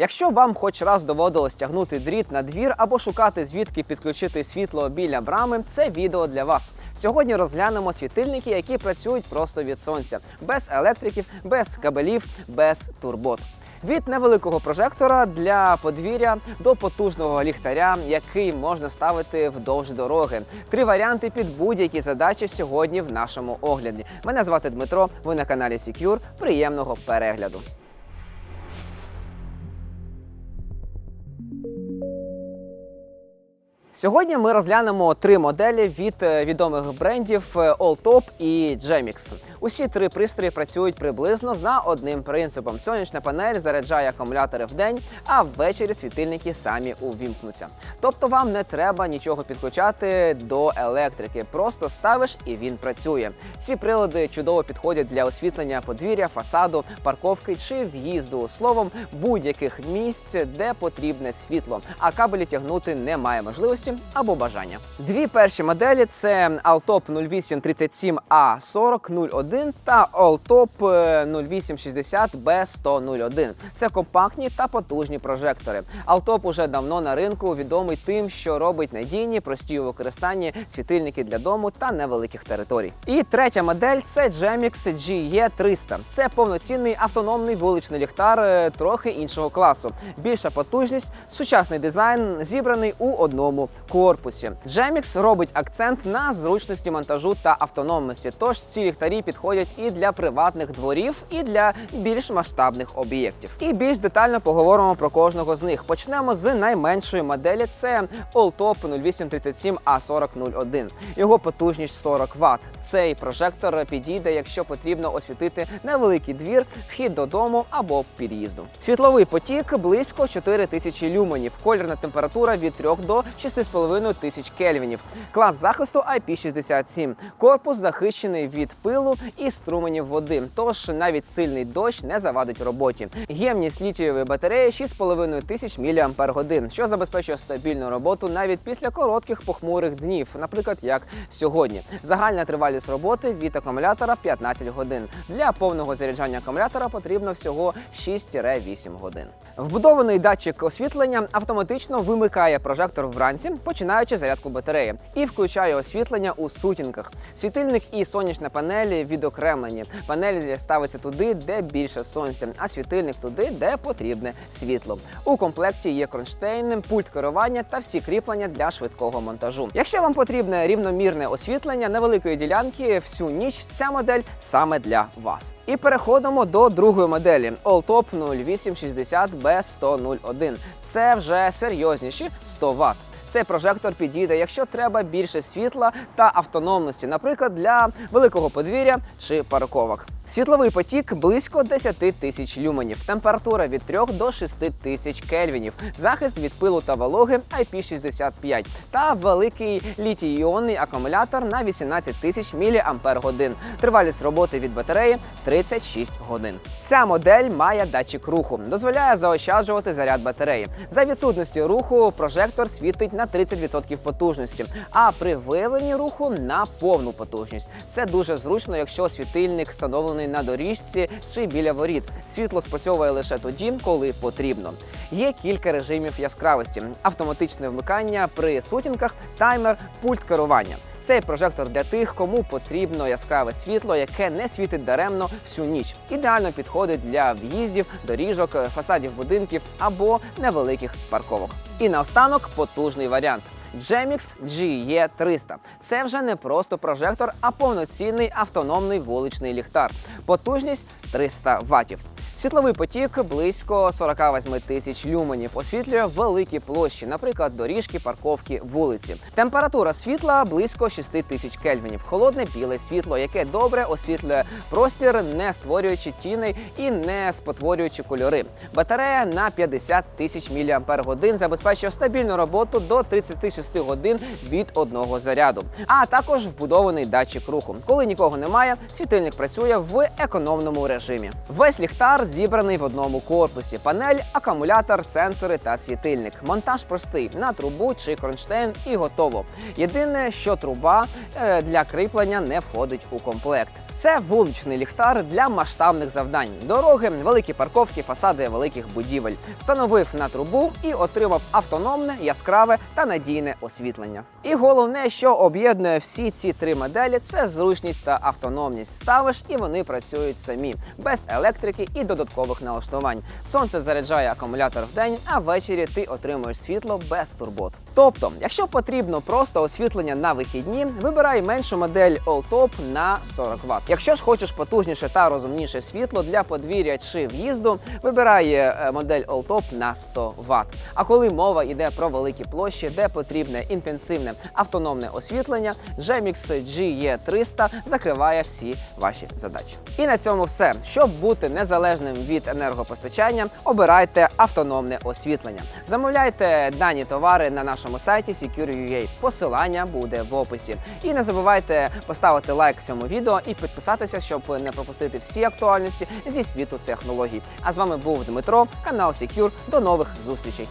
Якщо вам хоч раз доводилось тягнути дріт на двір або шукати звідки підключити світло біля брами, це відео для вас. Сьогодні розглянемо світильники, які працюють просто від сонця, без електриків, без кабелів, без турбот. Від невеликого прожектора для подвір'я до потужного ліхтаря, який можна ставити вдовж дороги. Три варіанти під будь-які задачі сьогодні в нашому огляді. Мене звати Дмитро. Ви на каналі Secure. Приємного перегляду. Сьогодні ми розглянемо три моделі від е, відомих брендів е, Alltop і Gemix. Усі три пристрої працюють приблизно за одним принципом: сонячна панель заряджає акумулятори в день, а ввечері світильники самі увімкнуться. Тобто вам не треба нічого підключати до електрики, просто ставиш і він працює. Ці прилади чудово підходять для освітлення подвір'я, фасаду, парковки чи в'їзду. Словом, будь-яких місць, де потрібне світло, а кабелі тягнути немає можливості або бажання. Дві перші моделі це Alltop 0837A4001 та Alltop е, 0860B10001. Це компактні та потужні прожектори. Alltop уже давно на ринку відомий тим, що робить надійні, прості у використанні світильники для дому та невеликих територій. І третя модель це Gemix GE300. Це повноцінний автономний вуличний ліхтар е, трохи іншого класу. Більша потужність, сучасний дизайн зібраний у одному корпусі. Gemix робить акцент на зручності монтажу та автономності. Тож ці ліхтарі підходять і для приватних дворів, і для більш масштабних об'єктів. І більш детально поговоримо про кожного з них. Почнемо з найменшої моделі. Це Alltop 0837A4001. Його потужність 40 Вт. Цей прожектор підійде, якщо потрібно освітити невеликий двір, вхід додому або під'їзду. Світловий потік близько 4000 люменів. Кольорна температура від 3 до 6,5 тисяч кельвінів. Клас захисту IP67. Корпус захищений від пилу і струменів води. Тож навіть сильний дощ не завадить роботі. Ємність літієвої батареї 6,5 тисяч мАч, що забезпечує стабільну роботу навіть після коротких похмурих днів, наприклад, як сьогодні. Загальна тривалість роботи від акумулятора 15 годин. Для повного заряджання акумулятора потрібно всього 6-8 годин. Вбудований датчик освітлення автоматично вимикає прожектор вранці, починаючи зарядку батареї, і включає освітлення у сутінках. Світильник і сонячна панелі відокремлені. Панель ставиться туди, де більше сонця, а світильник туди, де потрібне світло. У комплекті є кронштейн, пульт керування та всі кріплення для швидкого монтажу. Якщо вам потрібне рівномірне освітлення невеликої ділянки всю ніч, ця модель саме для вас. І переходимо до другої моделі Alltop 0860B10001. Це вже серйозніші 100 Вт. Цей прожектор підійде, якщо треба більше світла та автономності, наприклад, для великого подвір'я чи парковок. Світловий потік близько 10 тисяч люменів, температура від 3 до 6 тисяч кельвінів, захист від пилу та вологи IP65 та великий літій-іонний акумулятор на 18 тисяч мАч. Тривалість роботи від батареї 36 годин. Ця модель має датчик руху, дозволяє заощаджувати заряд батареї. За відсутності руху прожектор світить на 30% потужності, а при виявленні руху на повну потужність. Це дуже зручно, якщо світильник встановлений на доріжці чи біля воріт. Світло спрацьовує лише тоді, коли потрібно. Є кілька режимів яскравості: автоматичне вмикання при сутінках, таймер, пульт керування. Цей прожектор для тих, кому потрібно яскраве світло, яке не світить даремно всю ніч. Ідеально підходить для в'їздів, доріжок, фасадів будинків або невеликих парковок. І наостанок потужний варіант. Gemix GE300. Це вже не просто прожектор, а повноцінний автономний вуличний ліхтар. Потужність 300 ватів. Світловий потік близько 48 тисяч люменів освітлює великі площі, наприклад, доріжки, парковки, вулиці. Температура світла близько 6 тисяч кельвінів. Холодне біле світло, яке добре освітлює простір, не створюючи тіней і не спотворюючи кольори. Батарея на 50 тисяч мАч забезпечує стабільну роботу до 36 годин від одного заряду. А також вбудований датчик руху. Коли нікого немає, світильник працює в економному режимі. Весь ліхтар зібраний в одному корпусі: панель, акумулятор, сенсори та світильник. Монтаж простий на трубу чи кронштейн і готово. Єдине, що труба е, для кріплення не входить у комплект. Це вуличний ліхтар для масштабних завдань: дороги, великі парковки, фасади великих будівель. Встановив на трубу і отримав автономне, яскраве та надійне освітлення. І головне, що об'єднує всі ці три моделі, це зручність та автономність. Ставиш і вони працюють самі, без електрики і додаткових налаштувань. Сонце заряджає акумулятор вдень, а ввечері ти отримуєш світло без турбот. Тобто, якщо потрібно просто освітлення на вихідні, вибирай меншу модель All-Top на 40 Вт. Якщо ж хочеш потужніше та розумніше світло для подвір'я чи в'їзду, вибирай е, модель All-Top на 100 Вт. А коли мова йде про великі площі, де потрібне інтенсивне автономне освітлення, Gemix GE300 закриває всі ваші задачі. І на цьому все. Щоб бути незалежним від енергопостачання, обирайте автономне освітлення. Замовляйте дані товари на нашому сайті Secure.ua. Посилання буде в описі. І не забувайте поставити лайк цьому відео і підписатися, щоб не пропустити всі актуальності зі світу технологій. А з вами був Дмитро, канал Secure. До нових зустрічей.